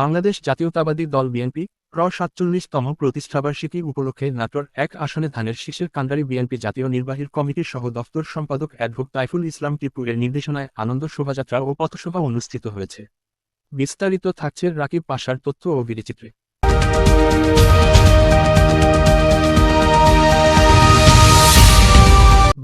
বাংলাদেশ জাতীয়তাবাদী দল বিএনপি প্র সাতচল্লিশতম প্রতিষ্ঠাবার্ষিকী উপলক্ষে নাটোর এক আসনে ধানের শীষের কান্ডারি বিএনপি জাতীয় নির্বাহীর কমিটির সহ দফতর সম্পাদক অ্যাডভোক তাইফুল ইসলাম টিপু এর নির্দেশনায় আনন্দ শোভাযাত্রা ও পথসভা অনুষ্ঠিত হয়েছে। বিস্তারিত থাকছে রাকিব পাশার তথ্য ও বিরিচিত্রে।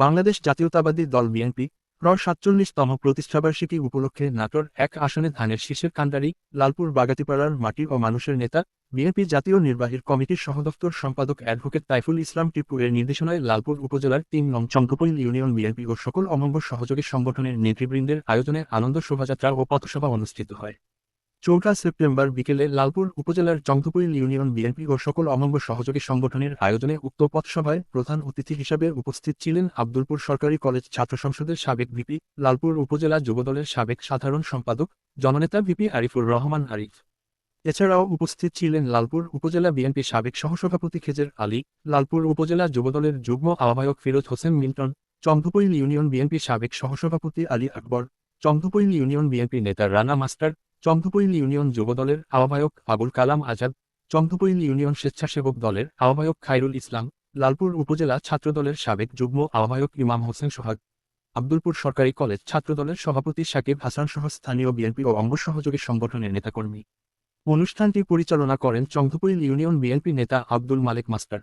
বাংলাদেশ জাতীয়তাবাদী দল বিএনপি প্র সাতচল্লিশতম প্রতিষ্ঠাবার্ষিকী উপলক্ষে নাটোর এক আসনে ধানের শীষের কান্ডারি, লালপুর বাগাতিপাড়ার মাটি ও মানুষের নেতা, বিএনপি জাতীয় নির্বাহীর কমিটির সহদপ্তর সম্পাদক অ্যাডভোকেট তাইফুল ইসলাম টিপু এর নির্দেশনায় লালপুর উপজেলার তিন নং চন্দ্রপুর ইউনিয়ন বিএনপি ও সকল অমঙ্গ সহযোগী সংগঠনের নেতৃবৃন্দের আয়োজনে আনন্দ শোভাযাত্রা ও পথসভা অনুষ্ঠিত হয়। চৌঠা সেপ্টেম্বর বিকেলে লালপুর উপজেলার চন্দ্রপৈল ইউনিয়ন বিএনপি ও সকল অমঙ্গ সহযোগী সংগঠনের আয়োজনে উক্ত পথসভায় প্রধান অতিথি হিসাবে উপস্থিত ছিলেন আব্দুলপুর সরকারি কলেজ ছাত্র সংসদের সাবেক ভিপি, লালপুর উপজেলা যুবদলের সাবেক সাধারণ সম্পাদক, জননেতা ভিপি আরিফুর রহমান আরিফ। এছাড়াও উপস্থিত ছিলেন লালপুর উপজেলা বিএনপি সাবেক সহসভাপতি খেজের আলী, লালপুর উপজেলা যুবদলের যুগ্ম আহ্বায়ক ফিরোজ হোসেন মিল্টন চন্দ্রপৈল ইউনিয়ন বিএনপি সাবেক সহসভাপতি আলী আকবর চন্দ্রপৈল ইউনিয়ন বিএনপি নেতা রানা মাস্টার চন্দ্রপৈল ইউনিয়ন যুবদলের আহ্বায়ক আবুল কালাম আজাদ চন্দ্রপৈল ইউনিয়ন স্বেচ্ছাসেবক দলের আহ্বায়ক খাইরুল ইসলাম, লালপুর উপজেলা ছাত্রদলের সাবেক যুগ্ম আহ্বায়ক ইমাম হোসেন সোহাগ, আব্দুলপুর সরকারি কলেজ ছাত্রদলের সভাপতি সাকিব হাসান সহ স্থানীয় বিএনপি ও অঙ্গ সহযোগী সংগঠনের নেতাকর্মী। অনুষ্ঠানটি পরিচালনা করেন চন্দ্রপৈল ইউনিয়ন বিএনপি নেতা আব্দুল মালিক মাস্টার।